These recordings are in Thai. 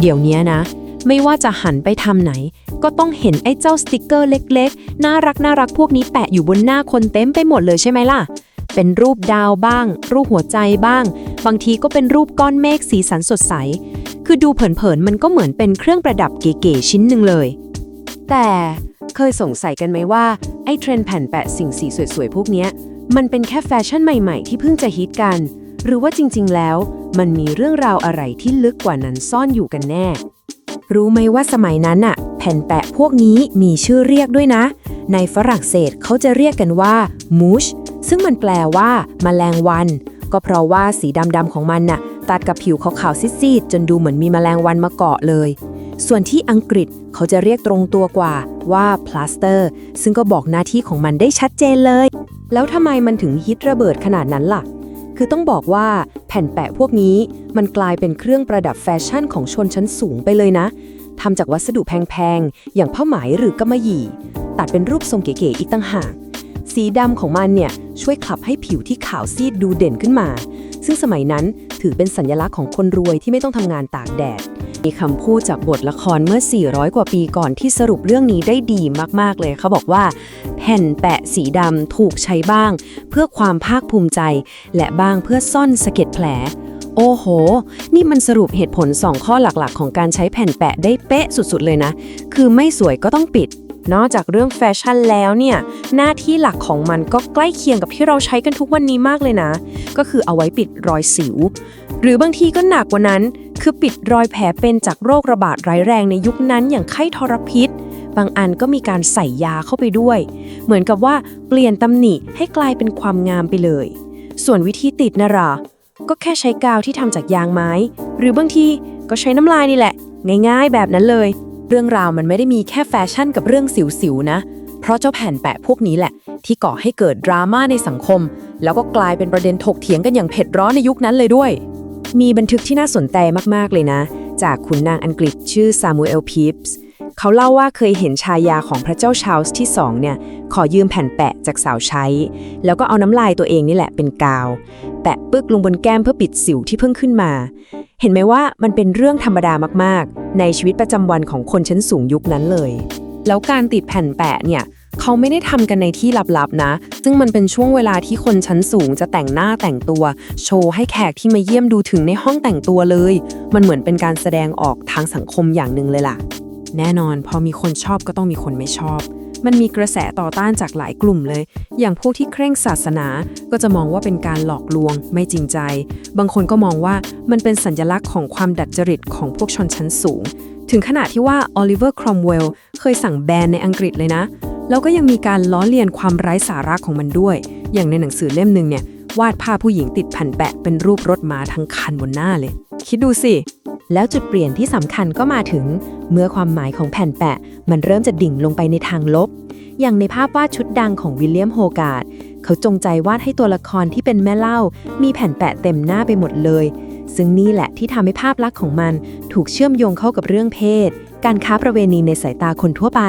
เดี๋ยวนี้นะ ไม่ว่าจะหันไปทำไหน ก็ต้องเห็นไอ้เจ้าสติกเกอร์เล็กๆ น่ารักน่ารักพวกนี้แปะอยู่บนหน้าคนเต็มไปหมดเลยใช่ไหมล่ะ เป็นรูปดาวบ้าง รูปหัวใจบ้าง บางทีก็เป็นรูปก้อนเมฆสีสันสดใส คือดูเผินๆมันก็เหมือนเป็นเครื่องประดับเก๋ๆชิ้นหนึ่งเลย แต่เคยสงสัยกันไหมว่าไอ้เทรนด์แผ่นแปะสิ่งสีสวยๆพวกนี้มันเป็นแค่แฟชั่นใหม่ๆ ที่เพิ่งจะฮิตกัน หรือว่าจริงๆแล้ว มันมีเรื่องราวอะไรที่ลึกกว่านั้นซ่อนอยู่กันแน่ รู้ไหมว่าสมัยนั้นอะแผ่นแปะพวกนี้มีชื่อเรียกด้วยนะ ในฝรั่งเศสเขาจะเรียกกันว่ามูชซึ่งมันแปลว่าแมลงวัน ก็เพราะว่าสีดำๆของมันน่ะ ตัดกับผิวขาวๆซีดๆจนดูเหมือนมีแมลงวันมาเกาะเลย ส่วนที่อังกฤษเขาจะเรียกตรงตัวกว่าว่าพลาสเตอร์ ซึ่งก็บอกหน้าที่ของมันได้ชัดเจนเลย แล้วทำไมมันถึงฮิตระเบิดขนาดนั้นล่ะ คือต้องบอกว่าแผ่นแปะพวกนี้มันกลายเป็นเครื่องประดับแฟชั่นของชนชั้นสูงไปเลยนะทำจากวัสดุแพงๆ อย่างผ้าไหมหรือกำมะหยี่ ตัดเป็นรูปทรงเก๋ๆอีกตั้งหาก สีดำของมันเนี่ยช่วยขับให้ผิวที่ขาวซีดดูเด่นขึ้นมา ซึ่งสมัยนั้นถือเป็นสัญลักษณ์ของคนรวยที่ไม่ต้องทำงานตากแดด มีคำพูดจากบทละครเมื่อ 400 กว่าปีก่อนที่สรุปเรื่องนี้ได้ดีมากๆเลย เขาบอกว่า แผ่นแปะสีดำถูกใช้บ้าง เพื่อความภาคภูมิใจ และบ้างเพื่อซ่อนสะเก็ดแผล โอ้โห นี่มันสรุปเหตุผล 2 ข้อหลักๆ ของการใช้แผ่นแปะได้เป๊ะสุดๆเลยนะ คือไม่สวยก็ต้องปิด นอกจากเรื่องแฟชั่นแล้วเนี่ย หน้าที่หลักของมันก็ใกล้เคียงกับที่เราใช้กันทุกวันนี้มากเลยนะ ก็คือเอาไว้ปิดรอยสิว หรือบางทีก็หนักกว่านั้น คือปิดรอยแผลเป็นจากโรคระบาดร้ายแรงในยุคนั้นอย่างไข้ทรพิษ บางอันก็มีการใส่ยาเข้าไปด้วย เหมือนกับว่าเปลี่ยนตำหนิให้กลายเป็นความงามไปเลย ส่วนวิธีติดนะหรอก็แค่ใช้กาวที่ทำจากยางไม้ หรือบางทีก็ใช้น้ำลายนี่แหละ ง่ายๆ แบบนั้นเลย เรื่องราวมันไม่ได้มีแค่แฟชั่นกับเรื่องสิวๆนะ เพราะเจ้าแผ่นแปะพวกนี้แหละ ที่ก่อให้เกิดดราม่าในสังคม แล้วก็กลายเป็นประเด็นถกเถียงกันอย่างเผ็ดร้อนในยุคนั้นเลยด้วย มีบันทึกที่น่าสนใจมาก ๆ เลยนะ จากขุนนางอังกฤษชื่อซามูเอลพีปส์เขาเล่าว่าเคยเห็นชายาของพระเจ้าชาลส์ที่สองเนี่ย ขอยืมแผ่นแปะจากสาวใช้ แล้วก็เอาน้ำลายตัวเองนี่แหละเป็นกาว แปะปึกลงบนแก้มเพื่อปิดสิวที่เพิ่งขึ้นมา เห็นไหมว่ามันเป็นเรื่องธรรมดามาก ๆ ในชีวิตประจำวันของคนชั้นสูงยุคนั้นเลย แล้วการติดแผ่นแปะเนี่ย เขาไม่ได้ทำกันในที่ลับๆนะ ซึ่งมันเป็นช่วงเวลาที่คนชั้นสูงจะแต่งหน้าแต่งตัว โชว์ให้แขกที่มาเยี่ยมดูถึงในห้องแต่งตัวเลย มันเหมือนเป็นการแสดงออกทางสังคมอย่างหนึ่งเลยล่ะ แน่นอนพอมีคนชอบก็ต้องมีคนไม่ชอบ มันมีกระแสต่อต้านจากหลายกลุ่มเลย อย่างพวกที่เคร่งศาสนา ก็จะมองว่าเป็นการหลอกลวง ไม่จริงใจ บางคนก็มองว่ามันเป็นสัญลักษณ์ของความดัดจริตของพวกชนชั้นสูง ถึงขนาดที่ว่าโอลิเวอร์ครอมเวลเคยสั่งแบนในอังกฤษเลยนะ แล้วก็ยังมีการล้อเลียนความไร้สาระของมันด้วย อย่างในหนังสือเล่มหนึ่งเนี่ยวาดภาพผู้หญิงติดแผ่นแปะเป็นรูปรถม้าทั้งคันบนหน้าเลย คิดดูสิ แล้วจุดเปลี่ยนที่สำคัญก็มาถึง เมื่อความหมายของแผ่นแปะ มันเริ่มจะดิ่งลงไปในทางลบ อย่างในภาพวาดชุดดังของวิลเลียมโฮการ์ดเขาจงใจวาดให้ตัวละครที่เป็นแม่เล่า มีแผ่นแปะเต็มหน้าไปหมดเลย ซึ่งนี่แหละที่ทำให้ภาพลักษณ์ของมัน ถูกเชื่อมโยงเข้ากับเรื่องเพศ การค้าประเวณีในสายตาคนทั่วไป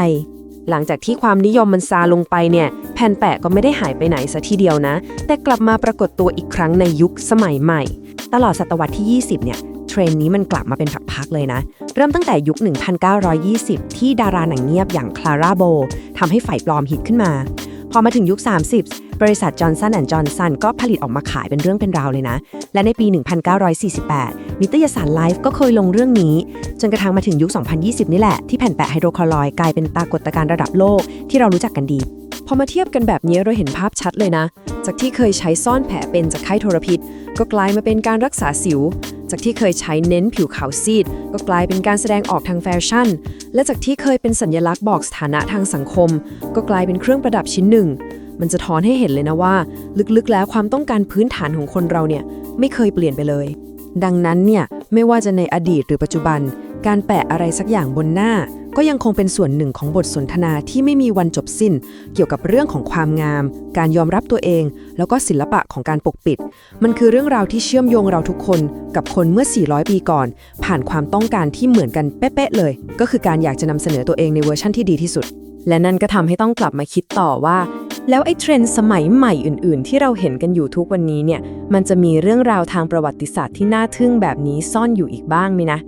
หลังจากที่ความนิยมมันซาลงไปเนี่ย แผ่นแปะก็ไม่ได้หายไปไหนซะทีเดียวนะ แต่กลับมาปรากฏตัวอีกครั้งในยุคสมัยใหม่ ตลอดศตวรรษที่ 20 เนี่ยเทรนนี้มันกลับมาเป็นพักๆเลยนะ เริ่มตั้งแต่ยุค 1920 ที่ดาราหนังเงียบอย่างคลาร่าโบทำให้ฝ่ายปลอมฮิตขึ้นมา พอมาถึงยุค 30 บริษัทจอห์นสันแอนด์จอห์นสันก็ผลิตออกมาขายเป็นเรื่องเป็นราวเลยนะ และในปี 1948 นิตยสารไลฟ์ก็เคยลงเรื่องนี้ จนกระทั่งมาถึงยุค 2020 นี่แหละ ที่แผ่นแปะไฮโดรคลอรอยกลายเป็นปรากฏการณ์ระดับโลกที่เรารู้จักกันดี พอมาเทียบกันแบบนี้เราเห็นภาพชัดเลยนะ จากที่เคยใช้ซ่อนแผลเป็นจากไข้ทรพิษ ก็กลายมาเป็นการรักษาสิว จากที่เคยใช้เน้นผิวขาวซีด ก็กลายเป็นการแสดงออกทางแฟชั่น และจากที่เคยเป็นสัญลักษณ์บอกสถานะทางสังคม ก็กลายเป็นเครื่องประดับชิ้นหนึ่ง มันจะทอนให้เห็นเลยนะว่า ลึกๆ แล้วความต้องการพื้นฐานของคนเราเนี่ยไม่เคยเปลี่ยนไปเลย ดังนั้นเนี่ยไม่ว่าจะในอดีตหรือปัจจุบัน การแปะอะไรสักอย่างบนหน้า ก็ยังคงเป็นส่วนหนึ่งของบทสนทนาที่ไม่มีวันจบสิ้น เกี่ยวกับเรื่องของความงาม การยอมรับตัวเอง แล้วก็ศิลปะของการปกปิด มันคือเรื่องราวที่เชื่อมโยงเราทุกคน กับคนเมื่อ 400 ปีก่อน ผ่านความต้องการที่เหมือนกันเป๊ะๆเลย ก็คือการอยากจะนำเสนอตัวเองในเวอร์ชั่นที่ดีที่สุด และนั่นก็ทำให้ต้องกลับมาคิดต่อว่าแล้วไอ้เทรนด์สมัยใหม่อื่น ๆ ที่เราเห็นกันอยู่ทุกวันนี้เนี่ย มันจะมีเรื่องราวทางประวัติศาสตร์ที่น่าทึ่งแบบนี้ซ่อนอยู่อีกบ้างไหมนะ